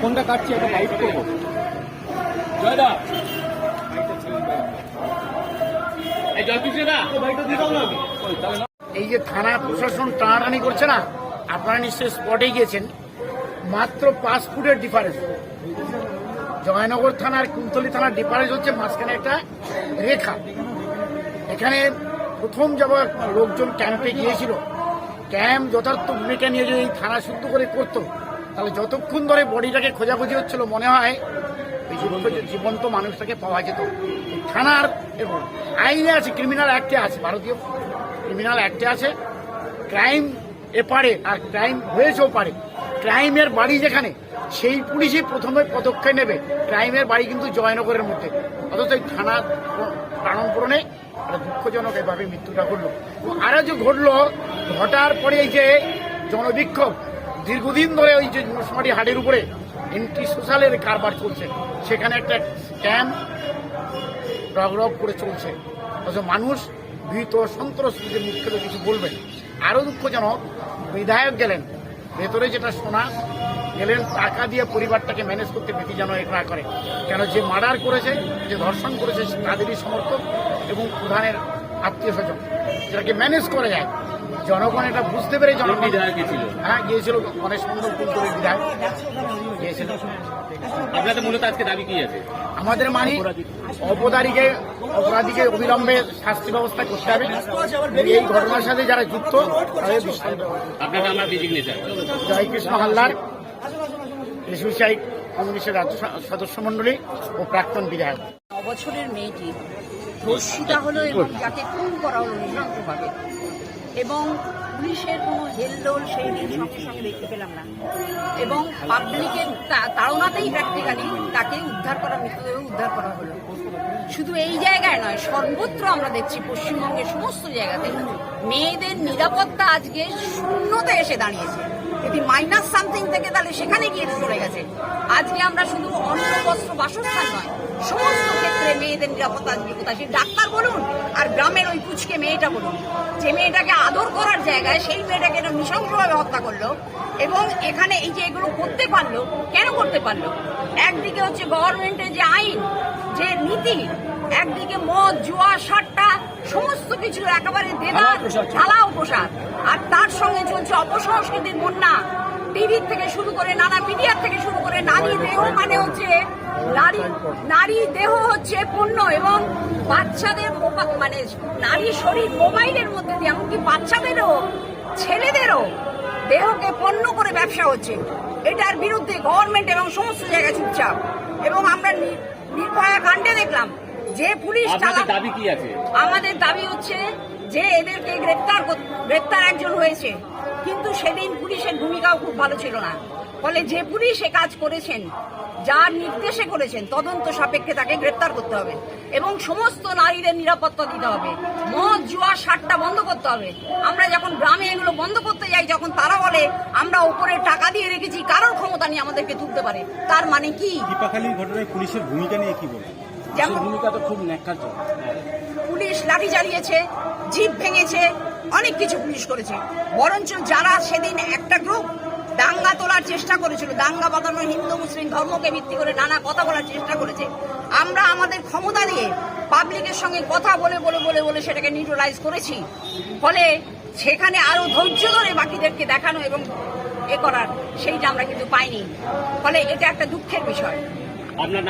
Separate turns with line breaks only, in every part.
ফোনটা কাটছি একটা লাইভ করব। জয়দা। এই
যে থানা প্রশাসন টানাটানি করছে না আপনারা নিশ্চয়ই স্পটে গিয়েছেন মাত্র পাঁচ ফুটের ডিফারেন্স জয়নগর থানার কুন্তলি থানার ডিফারেন্স হচ্ছে মাঝখানে একটা রেখা। এখানে প্রথম যখন লোকজন ক্যাম্পে গিয়েছিল। ক্যাম্প যথার্থ ভূমিকা নিয়ে যদি এই থানা শুদ্ধ করে করতো তাহলে যতক্ষণ ধরে বডিটাকে খোঁজাখুঁজি হচ্ছিল মনে হয় এই জীবন্ত- মানুষটাকে পাওয়া যেত। থানার আইনে আছে ক্রিমিনাল অ্যাক্টে আছে, ভারতীয় ক্রিমিনাল অ্যাক্টে আছে। ক্রাইম এপারে আর ক্রাইম হয়েছেও পারে। ক্রাইমের বাড়ি যেখানে, সেই পুলিশই প্রথমে পদক্ষেপ নেবে। ক্রাইমের বাড়ি কিন্তু জয়নগরের মধ্যে। অথচ এই থানা প্রাণন পূরণে একটা দুঃখজনক এভাবে মৃত্যুটা ঘটলো। আরও যে ঘটলো, ঘটার পরে এই যে জনবিক্ষোভ দীর্ঘদিন ধরে ওই যে মুসমারি হাটের উপরে এন্টি সোশ্যালের কারবার চলছে। সেখানে একটা ক্যাম্প রগ রগ করে চলছে। অথচ মানুষ ভীত, সন্ত্রস্ত যে মুখ্য কিছু বলবেন আরও দুঃখজনক, বিধায়ক গেলেন। ভেতরে যেটা শোনা গেলেন টাকা দিয়ে পরিবারটাকে ম্যানেজ করতে বেশি যেন এ না করে। কেন যে মার্ডার করেছে, যে ধর্ষণ করেছে, তাদেরই সমর্থক এবং প্রধানের আত্মীয় স্বজন যেটাকে ম্যানেজ করা যায়। জনগণ এটা বুঝতে পেরে জনগণ হ্যাঁ গিয়েছিল গণেশ মন্ডল কুলতলির বিধায়ক। গিয়েছিল।
আপনাদের মূলত আজকে দাবি কি আছে?
আমাদের মানে অপরাধীকে অপরাধীকে অবিলম্বে শাস্তি ব্যবস্থা করতে হবে। এই ঘটনার সাথে যারা যুক্ত
আপনাকে আমরা
জয়কৃষ্ণ হালদার এসোসিয়াইট কমিউনিস্টের রাজ্য সদস্য মন্ডলী ও প্রাক্তন বিধায়ক।
বছরের মেয়েটি ধর্ষিতা হলো এবং যাকে খুন করা হলো নৃশংসভাবে এবং পুলিশের কোনো হেলদোল সেই দিন সঙ্গে সঙ্গে দেখতে পেলাম না। এবং পাবলিকের তাড়নাতেই প্র্যাকটিক্যালি তাকে উদ্ধার করা মৃতদেহ উদ্ধার করা হলো। শুধু এই জায়গায় নয়, সর্বত্র আমরা দেখছি পশ্চিমবঙ্গের সমস্ত জায়গাতে মেয়েদের নিরাপত্তা আজকে শূন্যতে এসে দাঁড়িয়েছে। যদি মাইনাস সামথিং থেকে তাহলে সেখানে গিয়ে চলে গেছে। আজকে আমরা শুধু অন্ন বস্ত্র, বাসস্থান নয়, সমস্ত ক্ষেত্রে মেয়েদের নিরাপত্তা আজকে কোথায়? সে ডাক্তার বলুন গ্রামের ওই কুচকে মেয়েটা বলুন যে মেয়েটাকে আদর করার জায়গায় সেই মেয়েটাকে এরকম নৃশংসভাবে হত্যা করল এবং এখানে এই যে এগুলো করতে পারল কেন করতে পারল? একদিকে হচ্ছে গভর্নমেন্টের যে আইন যে নীতি একদিকে মদ জুয়া সাট্টা সমস্ত কিছু একেবারে দেদার ঢালাও প্রসাদ আর তার সঙ্গে চলছে অপসংস্কৃতির বন্যা। টিভি থেকে শুরু করে নানা মিডিয়ার থেকে শুরু করে নারী দেহ মানে হচ্ছে নারী নারী দেহ হচ্ছে পণ্য এবং বাচ্চাদের মানে নারী শরীর মোবাইলের মধ্যে দিয়ে এমনকি বাচ্চাদেরও ছেলেদেরও দেহকে পণ্য করে ব্যবসা হচ্ছে। এটার বিরুদ্ধে গভর্নমেন্ট এবং সমস্ত জায়গায় চুপচাপ। এবং আমরা নির্ভয়া কাণ্ডে দেখলাম যে পুলিশ
দাবি কি আছে?
আমাদের দাবি হচ্ছে যে এদেরকে গ্রেপ্তার গ্রেপ্তার একজন হয়েছে। সেদিন পুলিশের ভূমিকাও খুব ভালো ছিল না। ফলে যে পুলিশ এ কাজ করেছেন যার নির্দেশে করেছেন তদন্ত সাপেক্ষে তাকে গ্রেপ্তার করতে হবে এবং সমস্ত নারীদের নিরাপত্তা দিতে হবে। মদ জুয়া সারটা বন্ধ করতে হবে। আমরা যখন গ্রামে এগুলো বন্ধ করতে যাই যখন তারা বলে আমরা উপরে টাকা দিয়ে রেখেছি কারোর ক্ষমতা নিয়ে আমাদেরকে তুলতে পারে। তার মানে কি?
ঘটনায় পুলিশের ভূমিকা নিয়ে কি বলবেন?
যেমন
ভূমিকা তো খুব ন্যাক্কারজনক।
পুলিশ লাঠি চালিয়েছে জিপ ভেঙেছে অনেক কিছু পুলিশ করেছে। বরঞ্চ যারা সেদিন একটা গ্রুপ দাঙ্গা তোলার চেষ্টা করেছিল দাঙ্গা বাঁধানো হিন্দু মুসলিম ধর্মকে ভিত্তি করে নানা কথা বলার চেষ্টা করেছে আমরা আমাদের ক্ষমতা দিয়ে পাবলিকের সঙ্গে কথা বলে বলে বলে বলে সেটাকে নিউট্রালাইজ করেছি। ফলে সেখানে আরও ধৈর্য ধরে বাকিদেরকে দেখানো এবং এ করার সেইটা আমরা কিন্তু পাইনি। ফলে এটা একটা দুঃখের বিষয়।
আপনার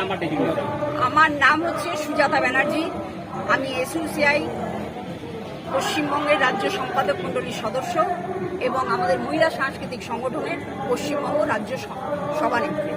আমার নাম হচ্ছে সুজাতা ব্যানার্জি। আমি এসইউসিআই পশ্চিমবঙ্গের রাজ্য সম্পাদক মণ্ডলীর সদস্য এবং আমাদের মহিলা সাংস্কৃতিক সংগঠনের পশ্চিমবঙ্গ রাজ্য সভানেত্রী।